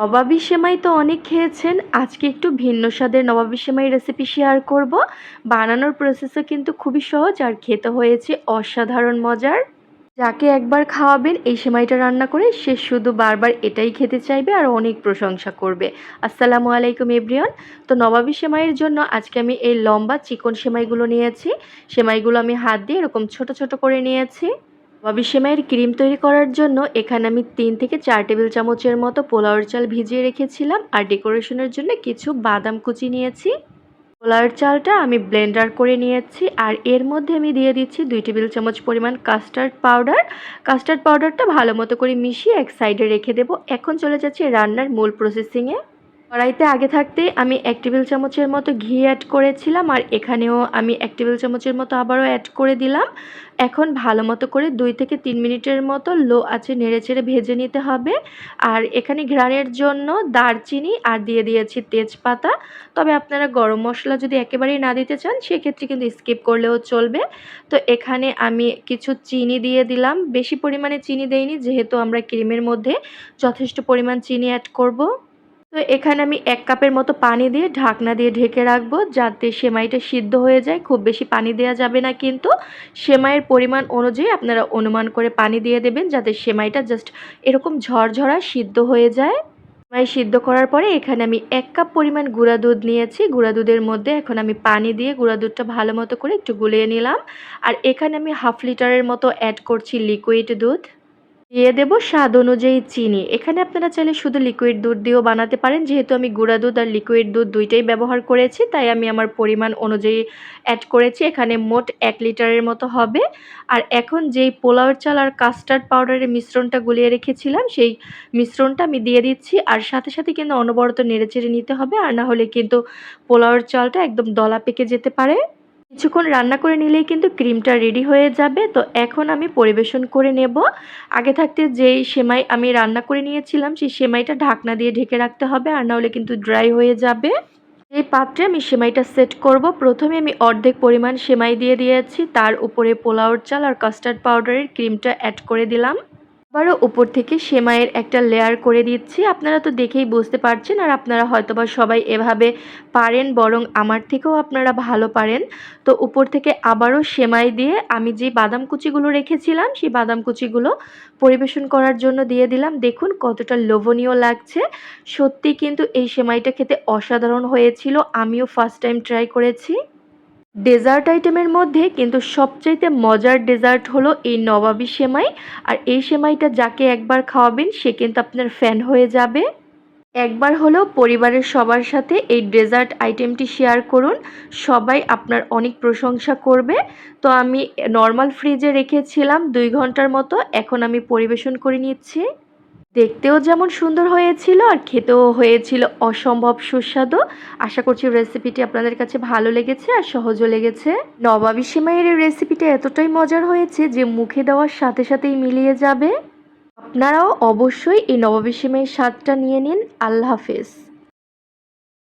নবাবী সেমাই তো অনেক খেয়েছেন। আজকে একটু ভিন্ন স্বাদের নবাবী সেমাই রেসিপি শেয়ার করব। বানানোর প্রসেসও কিন্তু খুবই সহজ আর খেতে হয়েছে অসাধারণ মজার। যাকে একবার খাওয়াবেন, এই সেমাইটা রান্না করে সে শুধু বারবার এটাই খেতে চাইবে আর অনেক প্রশংসা করবে। আসসালামু আলাইকুম, এভরিওয়ান। তো নবাবী সেমাইয়ের জন্য আজকে আমি এই লম্বা চিকন সেমাইগুলো নিয়েছি। সেমাইগুলো আমি হাত দিয়ে এরকম ছোট ছোট করে নিয়েছি। নবাবী সেমাইয়ের ক্রিম তৈরি করার জন্য এখানে আমি তিন থেকে চার টেবিল চামচের মতো পোলাওর চাল ভিজিয়ে রেখেছিলাম আর ডেকোরেশনের জন্য কিছু বাদাম কুচি নিয়েছি। পোলাওয়ের চালটা আমি ব্লেন্ডার করে নিয়েছি আর এর মধ্যে আমি দিয়ে দিচ্ছি দুই টেবিল চামচ পরিমাণ কাস্টার্ড পাউডার। কাস্টার্ড পাউডারটা ভালো মতো করে মিশিয়ে এক সাইডে রেখে দেবো। এখন চলে যাচ্ছি রান্নার মূল প্রসেসিংয়ে। কড়াইতে আগে থাকতে আমি এক টেবিল চামচের মতো ঘি অ্যাড করেছিলাম আর এখানেও আমি এক টেবিল চামচের মতো আবারও অ্যাড করে দিলাম। এখন ভালো মতো করে দুই থেকে তিন মিনিটের মতো লো আছে নেড়ে চেড়ে ভেজে নিতে হবে। আর এখানে ঘ্রাণের জন্য দারচিনি আর দিয়ে দিয়েছি তেজপাতা। তবে আপনারা গরম মশলা যদি একেবারেই না দিতে চান, সেক্ষেত্রে কিন্তু স্কিপ করলেও চলবে। তো এখানে আমি কিছু চিনি দিয়ে দিলাম। বেশি পরিমাণে চিনি দেইনি, যেহেতু আমরা ক্রিমের মধ্যে যথেষ্ট পরিমাণ চিনি অ্যাড করব। তো এখানে আমি এক কাপের মতো পানি দিয়ে ঢাকনা দিয়ে ঢেকে রাখব যাতে সেমাইটা সিদ্ধ হয়ে যায়। খুব বেশি পানি দেওয়া যাবে না কিন্তু সেমাইয়ের পরিমাণ অনুযায়ী আপনারা অনুমান করে পানি দিয়ে দেবেন যাতে সেমাইটা জাস্ট এরকম ঝরঝরা সিদ্ধ হয়ে যায়। সেমাই সিদ্ধ করার পরে এখানে আমি এক কাপ পরিমাণ গুঁড়া দুধ নিয়েছি। গুঁড়া দুধের মধ্যে এখন আমি পানি দিয়ে গুঁড়া দুধটা ভালো মতো করে একটু গুলিয়ে নিলাম। আর এখানে আমি হাফ লিটারের মতো অ্যাড করছি লিকুইড দুধ। দিয়ে দেবো স্বাদ অনুযায়ী চিনি। এখানে আপনারা চাইলে শুধু লিকুইড দুধ দিয়েও বানাতে পারেন। যেহেতু আমি গুঁড়া দুধ আর লিকুইড দুধ দুইটাই ব্যবহার করেছি, তাই আমি আমার পরিমাণ অনুযায়ী অ্যাড করেছি। এখানে মোট এক লিটারের মতো হবে। আর এখন যেই পোলাওয়ের চাল আর কাস্টার্ড পাউডারের মিশ্রণটা গুলিয়ে রেখেছিলাম, সেই মিশ্রণটা আমি দিয়ে দিচ্ছি। আর সাথে সাথে কিন্তু অনবরত নেড়েচেড়ে নিতে হবে। আর না হলে কিন্তু পোলাওয়ের চালটা একদম দলা পেকে যেতে পারে। কিছুক্ষণ রান্না করে নিলেই কিন্তু ক্রিমটা রেডি হয়ে যাবে। তো এখন আমি পরিবেশন করে নেব। আগে থাকতে যেই সেমাই আমি রান্না করে নিয়েছিলাম, সেই সেমাইটা ঢাকনা দিয়ে ঢেকে রাখতে হবে আর নাহলে কিন্তু ড্রাই হয়ে যাবে। এই পাত্রে আমি সেমাইটা সেট করব। প্রথমে আমি অর্ধেক পরিমাণ সেমাই দিয়ে দিয়েছি। তার উপরে পোলাওর চাল আর কাস্টার্ড পাউডারের ক্রিমটা অ্যাড করে দিলাম। আবারও উপর থেকে সেমাইয়ের একটা লেয়ার করে দিচ্ছি। আপনারা তো দেখেই বুঝতে পারছেন আর আপনারা হয়তোবা সবাই এভাবে পারেন বরং আমার থেকেও আপনারা ভালো পারেন। তো উপর থেকে আবারও সেমাই দিয়ে আমি যে বাদাম কুচিগুলো রেখেছিলাম, সেই বাদাম কুচিগুলো পরিবেশন করার জন্য দিয়ে দিলাম। দেখুন কতটা লোভনীয় লাগছে। সত্যি কিন্তু এই সেমাইটা খেতে অসাধারণ হয়েছিল। আমিও ফার্স্ট টাইম ট্রাই করেছি। ডেজার্ট আইটেমের মধ্যে কিন্তু সবচাইতে মজার ডেজার্ট হলো এই নবাবী সেমাই। আর এই সেমাইটা যাকে একবার খাওয়াবেন, সে কিন্তু আপনার ফ্যান হয়ে যাবে। একবার হলেও পরিবারের সবার সাথে এই ডেজার্ট আইটেমটি শেয়ার করুন। সবাই আপনার অনেক প্রশংসা করবে। তো আমি নর্মাল ফ্রিজে রেখেছিলাম দুই ঘণ্টার মতো। এখন আমি পরিবেশন করে নিচ্ছি। দেখতেও যেমন সুন্দর হয়েছিল আর খেতেও হয়েছিল অসম্ভব সুস্বাদু। আশা করছি রেসিপিটি আপনাদের কাছে ভালো লেগেছে আর সহজও লেগেছে। নবাবী সেমাইয়ের এই রেসিপিটা এতটাই মজার হয়েছে যে মুখে দেওয়ার সাথে সাথেই মিলিয়ে যাবে। আপনারাও অবশ্যই এই নবাবী সেমাইয়ের স্বাদটা নিয়ে নিন। আল্লাহ হাফেজ।